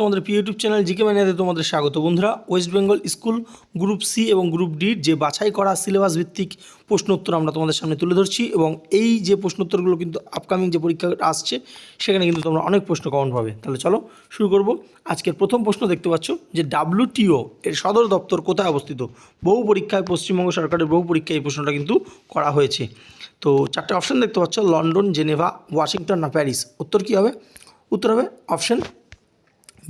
তোমাদের প্রিয় YouTube channel GK ম্যানিয়াতে তোমাদের স্বাগত। বন্ধুরা West Bengal school group C এবং গ্রুপ ডির যে বাছাই করা সিলেবাস ভিত্তিক প্রশ্ন উত্তর আমরা তোমাদের সামনে তুলে ধরছি এবং এই যে প্রশ্ন উত্তরগুলো কিন্তু আপকামিং যে পরীক্ষা আসছে, সেখানে কিন্তু তোমরা অনেক প্রশ্ন কমন পাবে। তাহলে চলো শুরু করব। আজকের প্রথম প্রশ্ন দেখতে পাচ্ছ যে ডাব্লিউটিও এর সদর দপ্তর কোথায় অবস্থিত? বহু পরীক্ষায় পশ্চিমবঙ্গ সরকারের বহু পরীক্ষায় এই প্রশ্নটা কিন্তু করা হয়েছে। তো চারটে অপশন দেখতে পাচ্ছ, লন্ডন, জেনেভা, ওয়াশিংটন না প্যারিস? উত্তর কী হবে? উত্তর হবে অপশন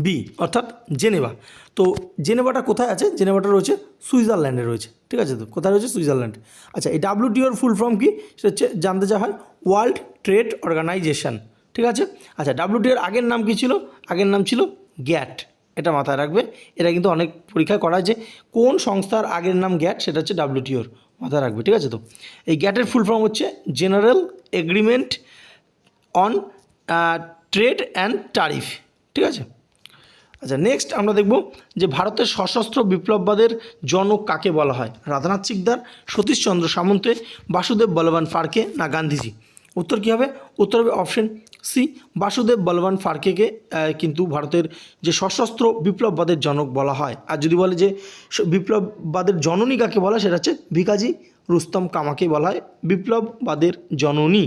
বি, অর্থাৎ জেনেভা। তো জেনেভাটা কোথায় আছে? জেনেভাটা রয়েছে সুইজারল্যান্ডে রয়েছে। ঠিক আছে তো? কোথায় রয়েছে? সুইজারল্যান্ড। আচ্ছা এই ডাব্লিউটিওর ফুল ফর্ম কি? সেটা হচ্ছে জানতে চাওয়া হয় ওয়ার্ল্ড ট্রেড অর্গানাইজেশন ঠিক আছে? আচ্ছা ডাব্লিউটিওর আগের নাম কি ছিল? আগের নাম ছিল গ্যাট এটা মাথায় রাখবে। এটা কিন্তু অনেক পরীক্ষায় করা যে কোন সংস্থার আগের নাম গ্যাট সেটা হচ্ছে ডাব্লিউটিওর মাথায় রাখবে। ঠিক আছে তো? এই গ্যাটের ফুল ফর্ম হচ্ছে general agreement on trade and tariff ঠিক আছে? আচ্ছা নেক্সট আমরা দেখব যে ভারতের সশস্ত্র বিপ্লববাদের জনক কাকে বলা হয়? রাধানাথ সিকদার সতীশচন্দ্র সামন্তে, বাসুদেব বলবান ফারকে না গান্ধীজি? উত্তর কী হবে? উত্তর হবে অপশন সি বাসুদেব বলবান ফারকেকে কিন্তু ভারতের যে সশস্ত্র বিপ্লববাদের জনক বলা হয়। আর যদি বলে যে বিপ্লববাদের জননী কাকে বলা সেটা হচ্ছে ভিকাজি রুস্তম কামাকে বলা হয়। বিপ্লববাদের জননী।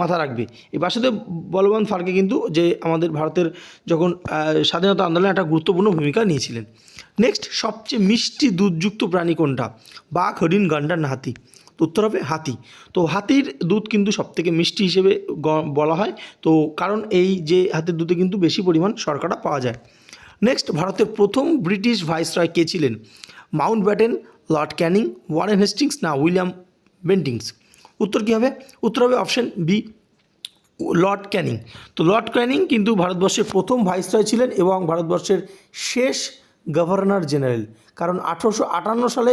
মাথা রাখবে। এই বাসুদেব বলবান ফারকে কিন্তু যে আমাদের ভারতের যখন স্বাধীনতা আন্দোলনে একটা গুরুত্বপূর্ণ ভূমিকা নিয়েছিলেন। নেক্সট সবচেয়ে মিষ্টি দুধযুক্ত প্রাণী কোনটা? বাঘ, হরিণ, গান্ডার না হাতি? উত্তর হবে হাতি। তো হাতির দুধ কিন্তু সবথেকে মিষ্টি হিসেবে বলা হয়। তো কারণ এই যে হাতির দুধে কিন্তু বেশি পরিমাণ শর্করা পাওয়া যায়। নেক্সট ভারতের প্রথম ব্রিটিশ ভাইসরয় কে ছিলেন? Mountbatten Lord Canning, Warren Hastings না উইলিয়াম বেন্টিংস? উত্তর কী হবে? উত্তর হবে অপশন বি লর্ড ক্যানিং তো লর্ড ক্যানিং কিন্তু ভারতবর্ষের প্রথম ভাইসরয় ছিলেন এবং ভারতবর্ষের শেষ গভর্নর জেনারেল কারণ আঠারোশো আটান্ন সালে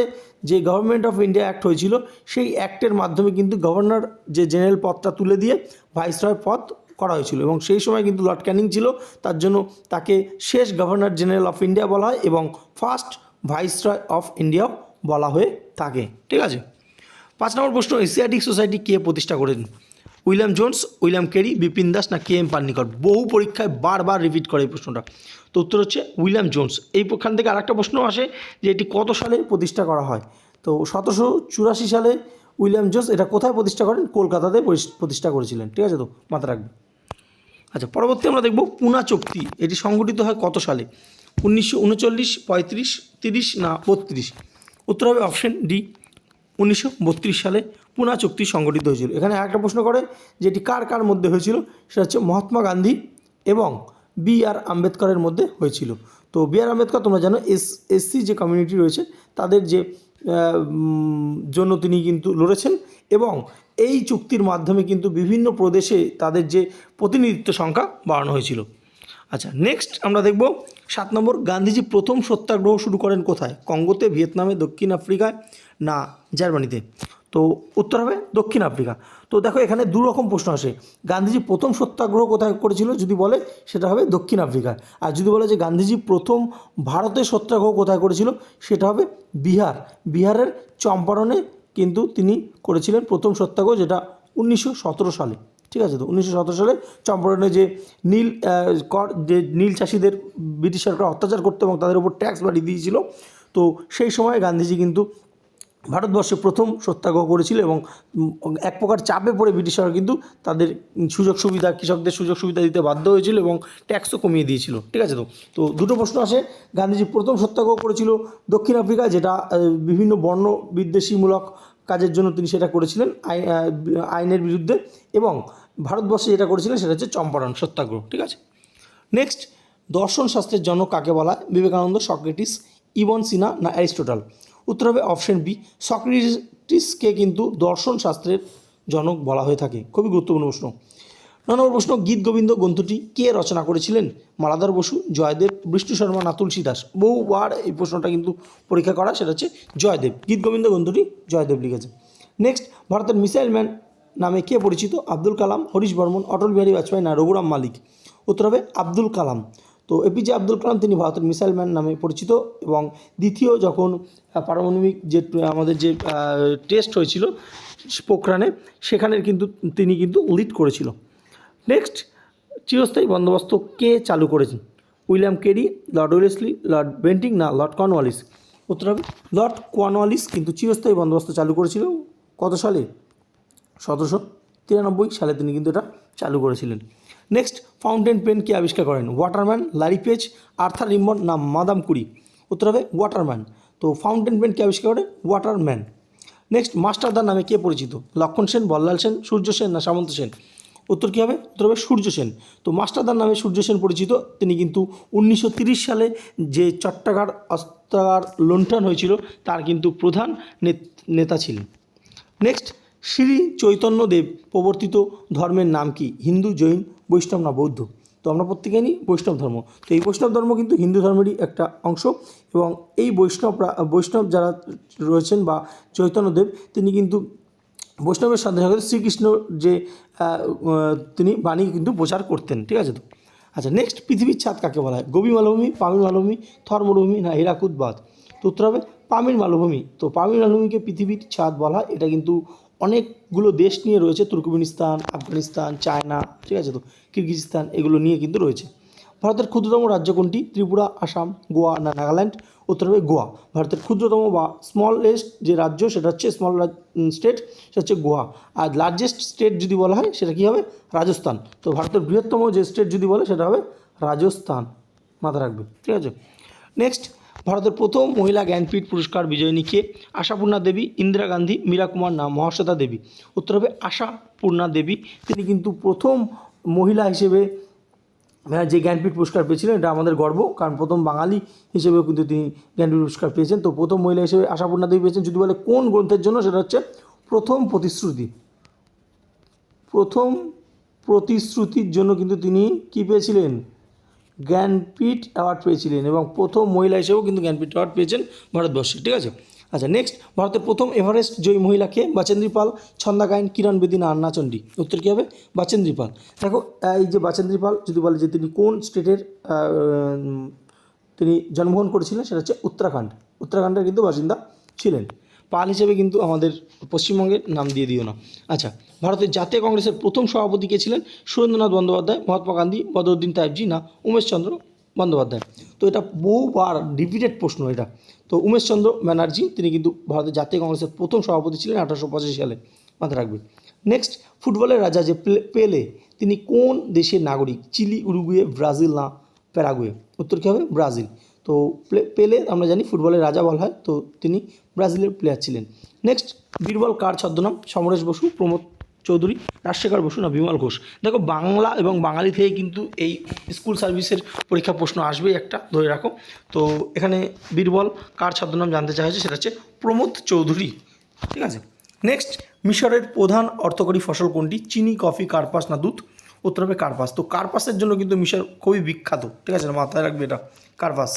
যে গভর্নমেন্ট অফ ইন্ডিয়া অ্যাক্ট হয়েছিল, সেই অ্যাক্টের মাধ্যমে কিন্তু গভর্নর যে জেনারেল পদটা তুলে দিয়ে ভাইসরয় পদ করা হয়েছিল এবং সেই সময় কিন্তু লর্ড ক্যানিং ছিল, তার জন্য তাকে শেষ গভর্নর জেনারেল অফ ইন্ডিয়া বলা হয় এবং ফার্স্ট ভাইসরয় অফ ইন্ডিয়াও বলা হয়ে থাকে। ঠিক আছে? পাঁচ নম্বর প্রশ্ন, এশিয়াটিক সোসাইটি কে প্রতিষ্ঠা করেন? William Jones, William Carey, Bipin Das না কে এম পান্নিকর? বহু পরীক্ষায় বারবার রিপিট করে এই প্রশ্নটা। তো উত্তর হচ্ছে উইলিয়াম জোন্স। এই খান থেকে আরেকটা প্রশ্ন আসে যে এটি কত সালে প্রতিষ্ঠা করা হয়? তো সতেরোশো চুরাশি সালে উইলিয়াম জোন্স এটা কোথায় প্রতিষ্ঠা করেন? কলকাতাতে প্রতিষ্ঠা করেছিলেন। ঠিক আছে তো? মাথা রাখবে আচ্ছা পরবর্তী আমরা দেখব পুনা চুক্তি। এটি সংগঠিত হয় কত সালে? উনিশশো উনচল্লিশ, পঁয়ত্রিশ, তিরিশ না বত্রিশ? উত্তর হবে অপশন ডি। উনিশশো বত্রিশ সালে পুনা চুক্তি সংগঠিত হয়েছিল। এখানে একটা প্রশ্ন করে যে এটি কার কার মধ্যে হয়েছিল, সেটা হচ্ছে মহাত্মা গান্ধী এবং বি আর আম্বেদকরের মধ্যে হয়েছিল। তো বি আর আম্বেদকর, তোমরা জানো, এস এসসি যে কমিউনিটি রয়েছে, তাদের যে জন্য তিনি কিন্তু লড়েছেন এবং এই চুক্তির মাধ্যমে কিন্তু বিভিন্ন প্রদেশে তাদের যে প্রতিনিধিত্ব সংখ্যা বাড়ানো হয়েছিল। আচ্ছা নেক্সট আমরা দেখব সাত নম্বর, গান্ধীজি প্রথম সত্যাগ্রহ শুরু করেন কোথায়? কঙ্গোতে, ভিয়েতনামে, দক্ষিণ আফ্রিকায়, না, জার্মানিতে? তো উত্তর হবে দক্ষিণ আফ্রিকা। তো দেখো, এখানে দু রকম প্রশ্ন আসে। গান্ধীজি প্রথম সত্যাগ্রহ কোথায় করেছিল যদি বলে, সেটা হবে দক্ষিণ আফ্রিকায়। আর যদি বলে যে গান্ধীজি প্রথম ভারতে সত্যাগ্রহ কোথায় করেছিল, সেটা হবে বিহার। বিহারের চম্পারণে কিন্তু তিনি করেছিলেন প্রথম সত্যাগ্রহ, যেটা উনিশশো সতেরো সালে। ঠিক আছে তো? উনিশশো সতেরো সালে চম্পারণে যে নীল কর, যে নীল চাষিদের ব্রিটিশ সরকার অত্যাচার করতো এবং তাদের উপর ট্যাক্স বাড়িয়ে দিয়েছিল, তো সেই সময় গান্ধীজি কিন্তু ভারতবর্ষে প্রথম সত্যাগ্রহ করেছিল এবং এক প্রকার চাপে পড়ে ব্রিটিশ সরকার কিন্তু তাদের সুযোগ সুবিধা, কৃষকদের সুযোগ সুবিধা দিতে বাধ্য হয়েছিল এবং ট্যাক্সও কমিয়ে দিয়েছিল, ঠিক আছে তো? তো দুটো প্রশ্ন আসে, গান্ধীজি প্রথম সত্যাগ্রহ করেছিল দক্ষিণ আফ্রিকা, যেটা বিভিন্ন বর্ণ বিদ্বেষীমূলক কাজের জন্য তিনি সেটা করেছিলেন আইনের বিরুদ্ধে, এবং ভারতবর্ষে যেটা করেছিলেন সেটা হচ্ছে চম্পারণ সত্যাগ্রহ, ঠিক আছে? নেক্সট দর্শন শাস্ত্রের জনক কাকে বলা হয়? বিবেকানন্দ, সক্রেটিস, ইবন সিনা না অ্যারিস্টোটাল? উত্তর হবে অপশন বি, সক্রেটিসকে কিন্তু দর্শন শাস্ত্রের জনক বলা হয়ে থাকে। খুবই গুরুত্বপূর্ণ প্রশ্ন। ন নম্বর প্রশ্ন, গীত গোবিন্দ গ্রন্থটি কে রচনা করেছিলেন? মালাধর বসু, জয়দেব, বিষ্ণু শর্মা না তুলসী দাস? বহুবার এই প্রশ্নটা কিন্তু পরীক্ষা করা, সেটা হচ্ছে জয়দেব। গীত গোবিন্দ গ্রন্থটি জয়দেব লিখেছে। নেক্সট ভারতের মিসাইল ম্যান নামে কে পরিচিত? আব্দুল কালাম, হরিশ বর্মন, অটল বিহারী বাজপেয়ী, না রঘুরাম মালিক। উত্তর হবে আব্দুল কালাম। তো এপিজে আব্দুল কালাম, তিনি ভারতের মিসাইল ম্যান নামে পরিচিত এবং দ্বিতীয় যখন পারমাণবিক যে, আমাদের যে টেস্ট হয়েছিল পোখরানে, সেখানের কিন্তু তিনি কিন্তু লিড করেছিল। নেক্সট চিরস্থায়ী বন্দোবস্ত কে চালু করেছেন? William Carey, Lord Wellesley Lord Bentinck, না লর্ড কর্নওয়ালিস। উত্তর হবে লর্ড কর্নওয়ালিস, কিন্তু চিরস্থায়ী বন্দোবস্ত চালু করেছিল কত সালে? সতেরোশো তিরানব্বই সালে তিনি কিন্তু এটা চালু করেছিলেন। নেক্সট ফাউন্টেন পেন কে আবিষ্কার করেন? ওয়াটারম্যান লারি পেজ আর্থার রিম্বন না মাদাম কুরি উত্তর হবে ওয়াটারম্যান তো ফাউন্টেন পেন কে আবিষ্কার করেন ওয়াটারম্যান নেক্সট মাস্টারদার নামে কে পরিচিত? লক্ষণ সেন, বল্লাল সেন, সূর্য সেন না সামন্ত সেন? উত্তর কী হবে? উত্তর হবে সূর্য সেন। তো মাস্টারদার নামে সূর্য সেন পরিচিত, তিনি কিন্তু উনিশশো সালে যে চট্টাগার অস্ত্রাগার লুণ্ঠন হয়েছিল, তার কিন্তু প্রধান নেতা ছিলেন। নেক্সট শ্রী চৈতন্যদেব প্রবর্তিত ধর্মের নাম কি? হিন্দু, জৈন, বৈষ্ণব না বৌদ্ধ? তো আমরা প্রত্যেকে নিই বৈষ্ণব ধর্ম। তো এই বৈষ্ণব ধর্ম কিন্তু হিন্দু ধর্মেরই একটা অংশ এবং এই বৈষ্ণব বৈষ্ণব যারা রয়েছেন বা চৈতন্যদেব তিনি কিন্তু বৈষ্ণবের সাথে সাথে শ্রীকৃষ্ণ যে তিনি বাণী কিন্তু প্রচার করতেন, ঠিক আছে তো? আচ্ছা নেক্সট পৃথিবীর ছাদ কাকে বলা হয়? গোবি মালভূমি পামির মালভূমি থর মরুভূমি না হীরাকুদ বাদ তো উত্তর হবে পামির মালভূমি। তো পামির মালভূমিকে পৃথিবীর ছাদ বলা হয়। এটা কিন্তু অনেকগুলো দেশ নিয়ে রয়েছে, তুর্কমেনিস্তান, আফগানিস্তান, চায়না, ঠিক আছে তো? কিরগিজস্তান, এগুলো নিয়ে কিন্তু রয়েছে। ভারতের ক্ষুদ্রতম রাজ্য কোনটি? ত্রিপুরা, আসাম, গোয়া না নাগাল্যান্ড? উত্তর হবে গোয়া। ভারতের ক্ষুদ্রতম বা স্মলেস্ট যে রাজ্য, সেটা হচ্ছে স্মল স্টেট সেটা হচ্ছে গোয়া। আর লার্জেস্ট স্টেট যদি বলা হয়, সেটা কী হবে? রাজস্থান। তো ভারতের বৃহত্তম যে স্টেট যদি বলে, সেটা হবে রাজস্থান। মাথা রাখবে, ঠিক আছে? নেক্সট ভারতের প্রথম মহিলা জ্ঞানপীঠ পুরস্কার বিজয়িনী কে আশাপূর্ণা দেবী, ইন্দিরা গান্ধী, মীরা কুমার না মহাশ্বেতা দেবী। উত্তর হবে আশাপূর্ণা দেবী। তিনি কিন্তু প্রথম মহিলা হিসেবে যে জ্ঞানপীঠ পুরস্কার পেয়েছিলেন, এটা আমাদের গর্ব, কারণ প্রথম বাঙালি হিসেবেও কিন্তু তিনি জ্ঞানপীঠ পুরস্কার পেয়েছেন। তো প্রথম মহিলা হিসেবে আশাপূর্ণা দেবী পেয়েছেন, যদি বলে কোন গ্রন্থের জন্য, সেটা হচ্ছে প্রথম প্রতিশ্রুতি। প্রথম প্রতিশ্রুতির জন্য কিন্তু তিনি কি পেয়েছিলেন? জ্ঞানপীঠ অ্যাওয়ার্ড পেয়েছিলেন এবং প্রথম মহিলা হিসেবেও কিন্তু জ্ঞানপীঠ অ্যাওয়ার্ড পেয়েছেন ভারতবর্ষে, ঠিক আছে? আচ্ছা নেক্সট ভারতের প্রথম এভারেস্ট জয়ী মহিলাকে বাচেন্দ্রী পাল কিরণ বেদি না আন্না চণ্ডী? উত্তর কী হবে? বাচেন্দ্রী পাল। দেখো এই যে বাচেন্দ্রী পাল যদি বলে যে তিনি কোন স্টেটের তিনি জন্মগ্রহণ করেছিলেন, সেটা হচ্ছে উত্তরাখণ্ড। উত্তরাখণ্ডের কিন্তু বাসিন্দা ছিলেন। পাল হিসেবে কিন্তু আমাদের পশ্চিমবঙ্গের নাম দিয়ে দিও না। আচ্ছা ভারতের জাতীয় কংগ্রেসের প্রথম সভাপতি কে ছিলেন? সুরেন্দ্রনাথ বন্দ্যোপাধ্যায়, মহাত্মা গান্ধী, বদরুদ্দিন তাইবজি না উমেশচন্দ্র বন্দ্যোপাধ্যায়? তো এটা বহুবার রিপিটেড প্রশ্ন এটা। তো উমেশচন্দ্র ব্যানার্জি, তিনি কিন্তু ভারতের জাতীয় কংগ্রেসের প্রথম সভাপতি ছিলেন আঠারোশো পঁচাশি সালে। মাথায় রাখবে। নেক্সট ফুটবলের রাজা যে প্লে- তিনি কোন দেশের নাগরিক? চিলি, উরুগুয়ে, ব্রাজিল না প্যারাগুয়ে? উত্তর কী হবে? ব্রাজিল। তো পেলে আমরা জানি ফুটবলের রাজা বলা হয়। তো তিনি ব্রাজিলের প্লেয়ার ছিলেন। নেক্সট বীরবল কার ছদ্মনাম? সমরেশ বসু, প্রমোদ চৌধুরী, রাজশেখর বসু না বিমল ঘোষ? দেখো, বাংলা এবং বাঙালি থেকে কিন্তু এই স্কুল সার্ভিসের পরীক্ষা প্রশ্ন আসবে একটা, ধরে রাখো। তো এখানে বীরবল কার ছদ্মনাম জানতে হয়েছে সেটা হচ্ছে প্রমোদ চৌধুরী। ঠিক আছে? নেক্সট মিশরের প্রধান অর্থকরী ফসল কোনটি? চিনি, কফি, কার্পাস না দুধ? উত্তর হবে কার্পাস। তো কার্পাসের জন্য কিন্তু মিশর খুবই বিখ্যাত। ঠিক আছে? মাথায় রাখবে এটা। কার্পাস।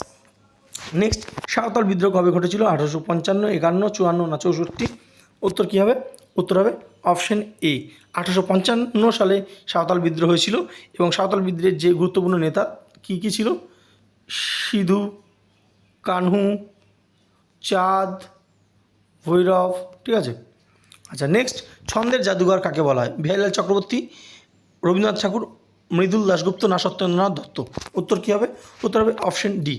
নেক্সট সাঁওতাল বিদ্রোহ কবে ঘটেছিল? আঠারোশো পঞ্চান্ন, একান্ন, চুয়ান্ন না চৌষট্টি? উত্তর কী হবে? উত্তর হবে অপশন এ আঠারোশো পঞ্চান্ন সালে সাঁওতাল বিদ্রোহ হয়েছিল এবং সাঁওতাল বিদ্রোহের যে গুরুত্বপূর্ণ নেতা কী কী ছিল? সিধু, কানহু, চাঁদ, ভৈরব, ঠিক আছে? আচ্ছা নেক্সট ছন্দের জাদুঘর কাকে বলা হয়? বিহারীলাল চক্রবর্তী, রবীন্দ্রনাথ ঠাকুর, মৃদুল দাশগুপ্ত না সত্যেন্দ্রনাথ দত্ত? উত্তর কী হবে? উত্তর হবে অপশন ডি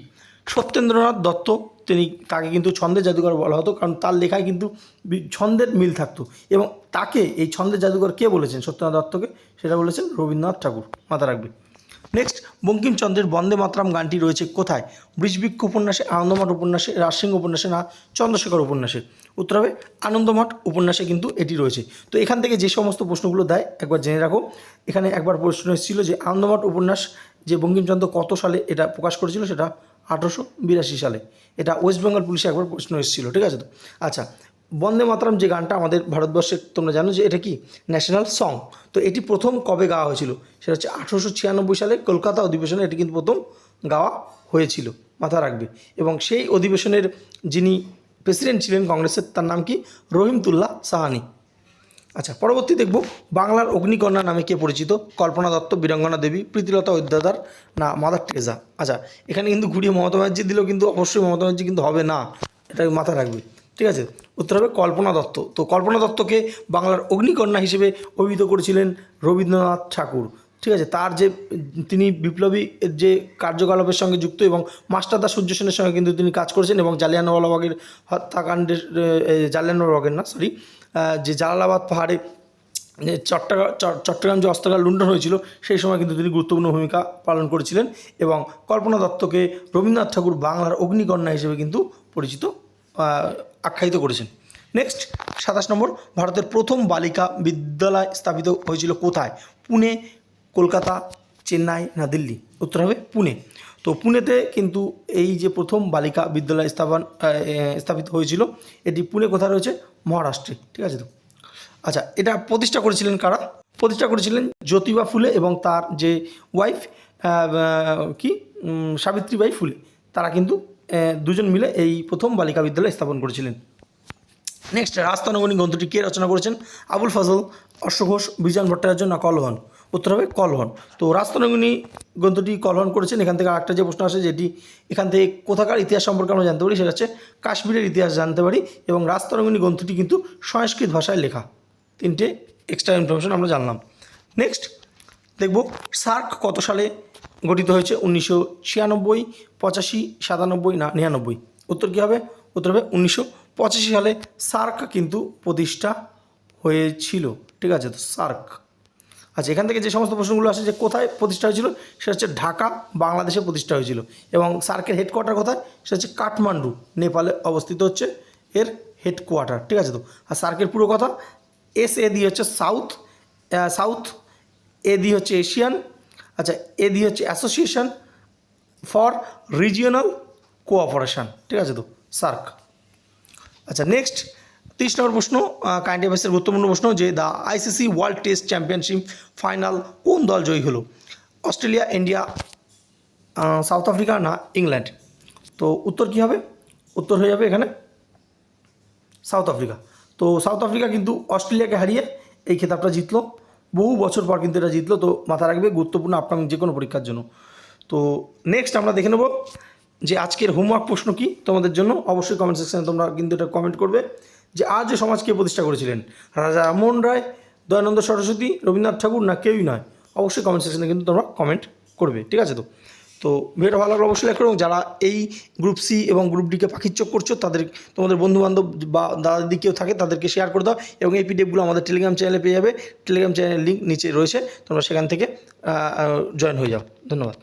সত্যেন্দ্রনাথ দত্ত, তিনি তাকে কিন্তু ছন্দের জাদুঘর বলা হতো, কারণ তার লেখায় কিন্তু ছন্দের মিল থাকতো। এবং তাকে এই ছন্দের জাদুঘর কে বলেছেন? সত্যেন্দ্রনাথ দত্তকে? সেটা বলেছেন রবীন্দ্রনাথ ঠাকুর। মাথা রাখবে। নেক্সট বঙ্কিমচন্দ্রের বন্দে মাতরাম গানটি রয়েছে কোথায়? বৃষবৃক্ষ উপন্যাসে, আনন্দমঠ উপন্যাসে, রাজসিংহ উপন্যাসে না চন্দ্রশেখর উপন্যাসে? উত্তর হবে, আনন্দমঠ উপন্যাসে কিন্তু এটি রয়েছে। তো এখান থেকে যে সমস্ত প্রশ্নগুলো দেয়, একবার জেনে রাখো। এখানে একবার প্রশ্ন এসেছিল যে আনন্দমঠ উপন্যাস যে বঙ্কিমচন্দ্র কত সালে এটা প্রকাশ করেছিল, সেটা আঠারোশো বিরাশি সালে। এটা ওয়েস্ট বেঙ্গল পুলিশে একবার প্রশ্ন এসেছিল, ঠিক আছে তো? আচ্ছা বন্দে মাতরম যে গানটা আমাদের ভারতবর্ষে তোমরা জানো যে এটা কি? ন্যাশনাল সং তো এটি প্রথম কবে গাওয়া হয়েছিল? সেটা হচ্ছে আঠেরোশো ছিয়ানব্বই সালে কলকাতা অধিবেশনে এটি কিন্তু প্রথম গাওয়া হয়েছিল, মাথা রাখবে। এবং সেই অধিবেশনের যিনি প্রেসিডেন্ট ছিলেন কংগ্রেসের, তার নাম কি? রহিমতুল্লাহ সাহানি। আচ্ছা পরবর্তী দেখব বাংলার অগ্নিকন্যা নামে কে পরিচিত? কল্পনা দত্ত, বীরাঙ্গনা দেবী, প্রীতিলতা অধ্যাদার না মাদার টেরেজা আচ্ছা এখানে কিন্তু ঘুরিয়ে মমতা ব্যানার্জি দিলেও কিন্তু অবশ্যই মমতা ব্যানার্জি কিন্তু হবে না, এটা মাথা রাখবে, ঠিক আছে? উত্তর হবে কল্পনা দত্ত। তো কল্পনা দত্তকে বাংলার অগ্নিকন্যা হিসেবে অভিহিত করেছিলেন রবীন্দ্রনাথ ঠাকুর। ঠিক আছে? তার যে, তিনি বিপ্লবী যে কার্যকলাপের সঙ্গে যুক্ত এবং মাস্টারদা সূর্য সেনের সঙ্গে কিন্তু তিনি কাজ করেছেন এবং জালিয়ানওয়ালাবাগের হত্যাকাণ্ডের জালিয়ানওয়ালাবাগের না সরি যে জালালাবাদ পাহাড়ে চট্টগ্রাম চট্টগ্রাম যে অস্ত্রাগার লুণ্ঠন হয়েছিল, সেই সময় কিন্তু তিনি গুরুত্বপূর্ণ ভূমিকা পালন করেছিলেন এবং কল্পনা দত্তকে রবীন্দ্রনাথ ঠাকুর বাংলার অগ্নিকন্যা হিসেবে কিন্তু পরিচিত আখ্যায়িত করেছেন। নেক্সট সাতাশ নম্বর, ভারতের প্রথম বালিকা বিদ্যালয় স্থাপিত হয়েছিল কোথায়? পুনে কলকাতা, চেন্নাই না দিল্লি? উত্তর হবে পুনে। তো পুনেতে কিন্তু এই যে প্রথম বালিকা বিদ্যালয় স্থাপন স্থাপিত হয়েছিল, এটি পুনে কোথায় রয়েছে? মহারাষ্ট্রে। ঠিক আছে তো? আচ্ছা এটা প্রতিষ্ঠা করেছিলেন কারা? প্রতিষ্ঠা করেছিলেন জ্যোতিবা ফুলে এবং তার যে ওয়াইফ কি? সাবিত্রীবাই ফুলে। তারা কিন্তু দুজন মিলে এই প্রথম বালিকা বিদ্যালয় স্থাপন করেছিলেন। নেক্সট রাজতনগণী গ্রন্থটি কে রচনা করেছেন? আবুল ফজল, অশ্বঘোষ, বিজন ভট্টাচার্য না কলহন? উত্তর হবে কলহন। তো রাজতনগণী গ্রন্থটি কলহন করেছেন। এখান থেকে আরেকটা যে প্রশ্ন আসে, যেটি এখান থেকে কোথাকার ইতিহাস সম্পর্কে আমরা জানতে পারি, সেটা হচ্ছে কাশ্মীরের ইতিহাস জানতে পারি এবং রাজতরঙ্গিনী গ্রন্থটি কিন্তু সংস্কৃত ভাষায় লেখা। তিনটে এক্সট্রা ইনফরমেশন আমরা জানলাম। নেক্সট দেখব সার্ক কত সালে গঠিত হয়েছে? উনিশশো ছিয়ানব্বই, পঁচাশি, সাতানব্বই না নিরানব্বই? উত্তর কী হবে? উত্তর হবে উনিশশো পঁচাশি সালে সার্ক কিন্তু প্রতিষ্ঠা হয়েছিল। ঠিক আছে, তো সার্ক। আচ্ছা এখান থেকে যে সমস্ত প্রশ্নগুলো আসে যে কোথায় প্রতিষ্ঠা হয়েছিল, সেটা হচ্ছে ঢাকা, বাংলাদেশে প্রতিষ্ঠা হয়েছিল। এবং সার্কের হেডকোয়ার্টার কোথায়? সেটা হচ্ছে কাঠমান্ডু, নেপালে অবস্থিত হচ্ছে এর হেডকোয়ার্টার ঠিক আছে তো? আর সার্কের পুরো কথা এস এ দি হচ্ছে সাউথ সাউথ এ দি হচ্ছে এশিয়ান আচ্ছা এ দি হচ্ছে অ্যাসোসিয়েশন ফর রিজিওনাল কোঅপারেশন ঠিক আছে তো? সার্ক। আচ্ছা নেক্সট তিরিশ নম্বর প্রশ্ন কারেন্ট অ্যাফেয়ার্সের গুরুত্বপূর্ণ প্রশ্ন যে the ICC world test championship final কোন দল জয়ী হলো? অস্ট্রেলিয়া, ইন্ডিয়া সাউথ আফ্রিকা না ইংল্যান্ড? তো উত্তর কী হবে? উত্তর হয়ে যাবে এখানে সাউথ আফ্রিকা। তো সাউথ আফ্রিকা কিন্তু অস্ট্রেলিয়াকে হারিয়ে এই খেতাবটা জিতলো। বহু বছর পর কিন্তু এটা জিতলো, তো মাথা রাখবে গুরুত্বপূর্ণ আপকামিং যে কোনো পরীক্ষার জন্য। তো নেক্সট আমরা দেখে নেব যে আজকের হোমওয়ার্ক প্রশ্ন কি তোমাদের জন্য? অবশ্যই কমেন্ট সেকশনে তোমরা কিন্তু এটা কমেন্ট করবে। যে আর্য সমাজ কে প্রতিষ্ঠা করেছিলেন, রাজা রামমোহন রায়, দয়ানন্দ সরস্বতী, রবীন্দ্রনাথ ঠাকুর না কেউই নয়, অবশ্যই কমেন্ট সেকশনে কিন্তু তোমরা কমেন্ট করবে, ঠিক আছে তো? তো ভিডিওটা ভালো লাগলে অবশ্যই লাইক করো এবং যারা এই গ্রুপ সি এবং গ্রুপ ডিকে পাখির চোখ করছ, তাদের, তোমাদের বন্ধুবান্ধব বা দাদা দিদি কেউ থাকে, তাদেরকে শেয়ার করে দাও এবং এই পিডিএফগুলো আমাদের টেলিগ্রাম চ্যানেলে পেয়ে যাবে। টেলিগ্রাম চ্যানেলের লিঙ্ক নিচে রয়েছে, তোমরা সেখান থেকে জয়েন হয়ে যাও। ধন্যবাদ।